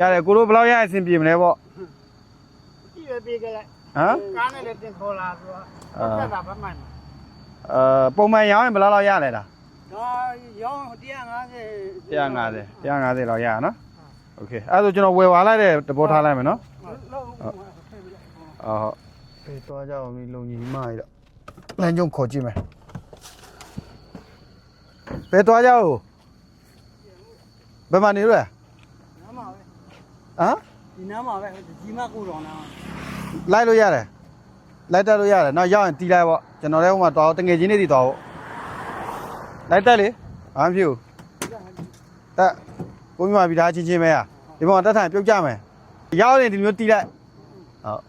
ရတယ်ကိုတို့ဘယ်လောက်ရအဆင်ပြေမလဲပေါ့ ကြည့်ရပေးကြလိုက် ဟမ် ကားနဲ့လည်းတင်ခေါ်လာဆိုတော့ အာ တက်တာဘာမှမ အဲပုံမှန်ရောင်းရင်ဘယ်လောက်လောက်ရလဲလား ဒါရောင်း150 150 150လောက်ရနော်โอเคအဲ့ဒါဆိုကျွန်တော်ဝယ်သွားလိုက်တဲ့တဘောထားလိုက်မယ်နော် လုံး အော်ဟုတ်ပြေးသွားကြအောင်ပြီလုံကြီးမရတော့လမ်းကြုံခေါ်ကြည့်မယ်ဘယ်သွားကြအောင်ဘယ်မှာနေရလဲ နားမှာပဲ ဟမ်ဒီနားမှာပဲဒီမကိုတော်နားလိုက်လို့ရတယ်လိုက်တက်လို့ရတယ်နောက်ရောက်ရင်တီးလိုက်ပေါ့ကျွန်တော်လည်းဟိုမှာသွားတငယ်ချင်းတွေတီသွားဖို့လိုက်တက်လေဘာမှမဖြစ်ဘူးတက်ကိုမြမပြီးသားချင်းချင်းပဲอ่ะဒီပေါ်တက်ထိုင်ပြုတ်ကြမယ်ရောက်ရင်ဒီမျိုးတီးလိုက်ဟုတ်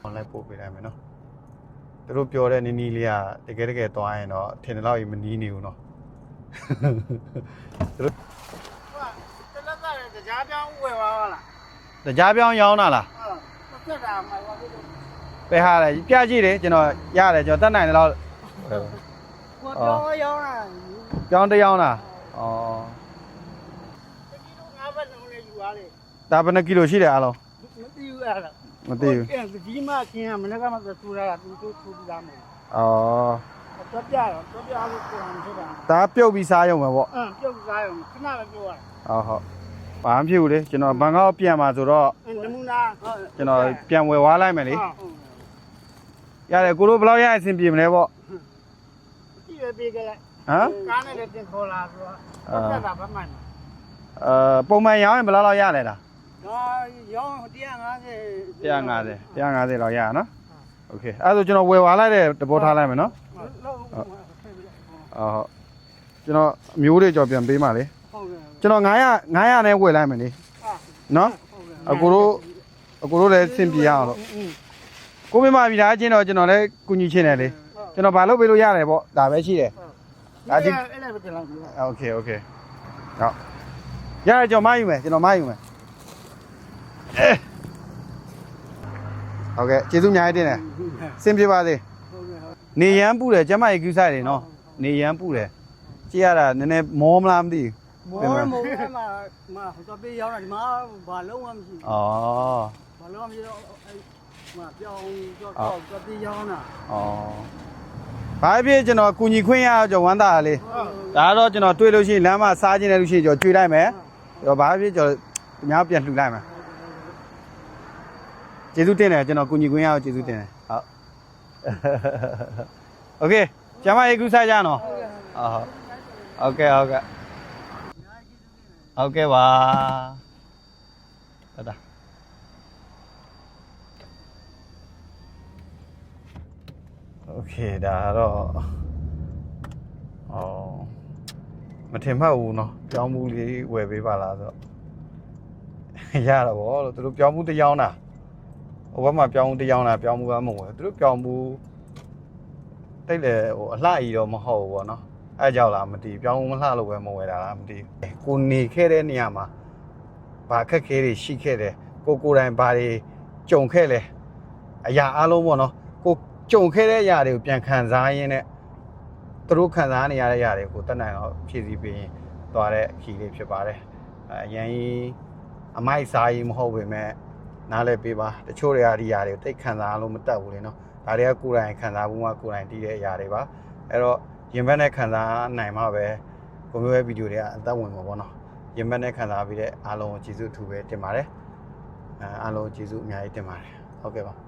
ဟောလိုက်ပို့ပေးလိုက်မယ်နော်သူတို့ပြောတဲ့နီးနီးလေးကတကယ်တကယ်သွားရင်တော့ထင်တယ်လို့မနီးနေဘူးနော်တလက်သားတဲ့ကြားပြောင်းဝယ်သွားလား တကြားပြောင်းရောင်းတာလားဟုတ်တက်တာမှာပါလို့ပဲဟာလေပြကြည့်တယ်ကျွန်တော်ရတယ်ကျွန်တော်တက်နိုင်တယ်လို့ကိုပြောရောင်းတာပြောင်းတရောင်းတာဩဒီလိုငါးဘက်လုံးလေးယူသွားလေဒါဘယ်နှကီလိုရှိတယ်အားလုံးမသိဘူးအဲ့ဒါမသိဘူးဒီမကင်းမနေ့ကမှသူရတာသူတို့ထူပြီးသားမယ်ဩတော့ပြတော့တော့ပြလို့ကိုယ်အောင်ဖြစ်တာဒါပြုတ်ပြီးစားရုံပဲပေါ့အင်းပြုတ်စားရုံခဏပဲပြောရတာဟုတ်ဟုတ် ဘာမှမဖြစ်ဘူးလေကျွန်တော်ဘန်ကောက်ပြန်มาဆိုတော့ အင်းနမူနာဟုတ် ကျွန်တော်ပြန်ဝယ်သွားလိုက်မယ်လေ ဟုတ် ရတယ်ကိုတို့ဘယ်လောက်ရအဆင်ပြေမလဲပေါ့ ကြည့်ရပေးကြလိုက် ဟမ် ကားနဲ့လည်းတင်ခေါ်လာဆိုတော့တက်တာဘာမှမ အဲပုံမှန်ရောင်းရင်ဘယ်လောက်လောက်ရလဲလား ဒါရောင်း150 150 150လောက်ရရနော်โอเคအဲ့ဒါဆိုကျွန်တော်ဝယ်သွားလိုက်တဲ့တဘောထားလိုက်မယ်နော် လုံး အော်ဟုတ်ကျွန်တော်အမျိုးတွေကြော်ပြန်ပေးပါလေ ဟုတ် ကဲ့ ကျွန်တော်900 900နဲ့ဝယ်လိုက်မယ်လေ အာ နော် အကိုတို့အကိုတို့လည်းဆင်ပြေရအောင်လို့ကိုမမပြီလားချင်းတော့ကျွန်တော်လည်းကုညီချင်းတယ်လေကျွန်တော်ဘာလုပ်ပေးလို့ရတယ်ပေါ့ဒါပဲရှိတယ် ဒါဒီအဲ့လည်းပဲတင်လိုက်ပြီ โอเคโอเคဟုတ်ရတယ်ကျွန်တော်မယူမယ်ကျွန်တော်မယူမယ်အဲဟုတ်ကဲ့ကျေးဇူးများတင်တယ်ဆင်ပြေပါစေ ဟုတ်ကဲ့ဟုတ် နေရမ်းပူတယ်ကျမကြီးကူးဆိုင်တယ်နော်နေရမ်းပူတယ်ကြည့်ရတာနည်းနည်းမောမလားမသိ မောမောအဲ့မှာမှာဟိုတော့ပေးရောင်းတာဒီမှာဘာလုံးဝမရှိ ဘူးဩ ဘာလုံးဝမရှိတော့အဲ့မှာပြောင်းတော့တော့ပေးရောင်းတာ ဩဘာဖြစ်ကျွန်တော်ကုညီခွင့်ရအောင်ကျွန်တော်ဝမ်းသာရလေ ဟုတ် ဒါကတော့ကျွန်တော်တွေ့လို့ရှိရင်လမ်းမှာစားခြင်းနဲ့လို့ရှိရင်ကျွန်တော်ကျွေးလိုက်မယ်ကျွန်တော်ဘာဖြစ်ကျွန်တော်အများပြန်လှူလိုက်မယ်ကျေးဇူးတင်တယ်ကျွန်တော်ကုညီခွင့်ရအောင်ကျေးဇူးတင်တယ်ဟုတ်โอเคကျမရေကူးစားကြနော်ဟုတ်ဟုတ်ဟုတ်ကဲ့ဟုတ်ကဲ့ ဟုတ်ကဲ့ပါတဒါโอเคဒါတော့ဩမထင်မှတ်ဘူးเนาะပြောင်းမှုလေးဝယ်ပေးပါလားဆိုတော့ရတာဗောလို့သူတို့ပြောင်းမှုတစ်ယောင်းတာဟိုဘက်မှာပြောင်းမှုတစ်ယောင်းတာပြောင်းမှုကမဝယ်သူတို့ပြောင်းမှုတိတ်လေဟိုအလှကြီးတော့မဟုတ်ဘူးဗောနော်အဲကြောက်လားမသိဘူးပြောင်းမှုမလှလို့ပဲမဝယ်တာလားမသိဘူး ကိုနေခဲ့တဲ့နေရာမှာဘာအခက်ခဲတွေရှိခဲ့တယ်ကိုကိုယ်တိုင်ဘာတွေကြုံခဲ့လဲအရာအလုံးပေါ့နော်ကိုကြုံခဲ့တဲ့အရာတွေကိုပြန်ခံစားရင်းနဲ့သူတို့ခံစားနေရတဲ့အရာတွေကိုတက်နိုင်အောင်ဖြည့်ဆည်းပေးရင်သွားတဲ့ခီးလေးဖြစ်ပါတယ်အဲအရင်အမိုက်စားကြီးမဟုတ်ပေမဲ့နားလဲပေးပါတချို့တွေကဒီຢာတွေကိုတိတ်ခံစားလို့မတတ်ဘူးလေနော်ဒါတွေကကိုယ်တိုင်ခံစားဘူးမှကိုယ်တိုင်တည်တဲ့အရာတွေပါအဲ့တော့ရင်ဘတ်နဲ့ခံစားနိုင်မှပဲ ကိုမျိုးရဲ့ဗီဒီယိုတွေကအသက်ဝင်မှာပေါ့နော်ရင်ဘတ်နဲ့ခံစားပြီးတဲ့အားလုံးကိုကျေးဇူးအထူးပဲတင်ပါတယ်အဲအားလုံးကိုကျေးဇူးအများကြီးတင်ပါတယ်ဟုတ်ကဲ့ပါ